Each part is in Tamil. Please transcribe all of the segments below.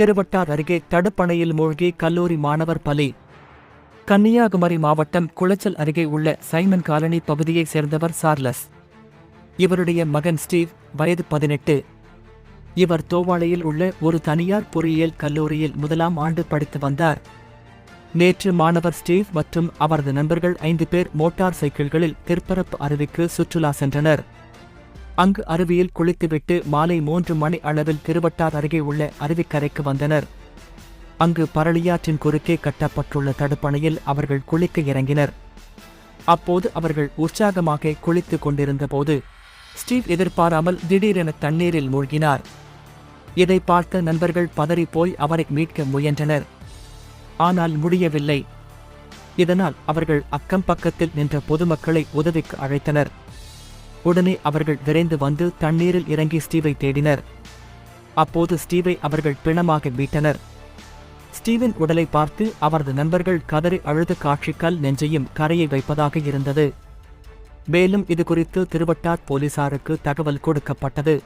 திருவட்டார் அருகே தடுப்பணையில் மூழ்கி கல்லூரி மாணவர் பலி. கன்னியாகுமரி மாவட்டம் குளச்சல் அருகே உள்ள சைமன் காலனி பகுதியைச் சேர்ந்தவர் சார்லஸ். இவருடைய மகன் ஸ்டீவ் வயது பதினெட்டு. இவர் தோவாளையில் உள்ள ஒரு தனியார் பொறியியல் கல்லூரியில் முதலாம் ஆண்டு படித்து வந்தார். நேற்று மாணவர் ஸ்டீவ் மற்றும் அவரது நண்பர்கள் ஐந்து பேர் மோட்டார் சைக்கிள்களில் திருப்பரப்பு அருவிக்கு சுற்றுலா சென்றனர். அங்கு அருவியில் குளித்துவிட்டு மாலை மூன்று மணி அளவில் திருவட்டார் அருகே உள்ள அருவிக்கரைக்கு வந்தனர். அங்கு பரளியாற்றின் குறுக்கே கட்டப்பட்டுள்ள தடுப்பணையில் அவர்கள் குளிக்க இறங்கினர். அப்போது அவர்கள் உற்சாகமாக குளித்துக் கொண்டிருந்தபோது ஸ்டீவ் எதிர்பாராமல் திடீரென தண்ணீரில் மூழ்கினார். இதை பார்த்த நண்பர்கள் பதறிப்போய் அவரை மீட்க முயன்றனர். ஆனால் முடியவில்லை. இதனால் அவர்கள் அக்கம் பக்கத்தில் நின்ற பொதுமக்களை உதவிக்கு அழைத்தனர். உடனே அவர்கள் விரைந்து வந்து தண்ணீரில் இறங்கி ஸ்டீவை தேடினர். அப்போது ஸ்டீவை அவர்கள் பிணமாக மீட்டனர். ஸ்டீவின் உடலை பார்த்து அவரது நண்பர்கள் கதறி அழுத காட்சிக்கல் நெஞ்சையும் கரையை வைப்பதாக இருந்தது. மேலும் இது குறித்து திருவட்டார் போலீசாருக்கு தகவல் கொடுக்கப்பட்டது.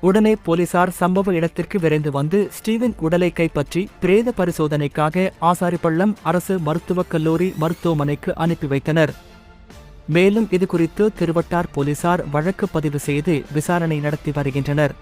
உடனே போலீசார் சம்பவ இடத்திற்கு விரைந்து வந்து ஸ்டீவின் உடலை கைப்பற்றி பிரேத பரிசோதனைக்காக ஆசாரிப்பள்ளம் அரசு மருத்துவக் கல்லூரி மருத்துவமனைக்கு அனுப்பி வைத்தனர். மேலும் இதுகுறித்து திருவட்டார் போலீசார் வழக்கு பதிவு செய்து விசாரணை நடத்தி வருகின்றனர்.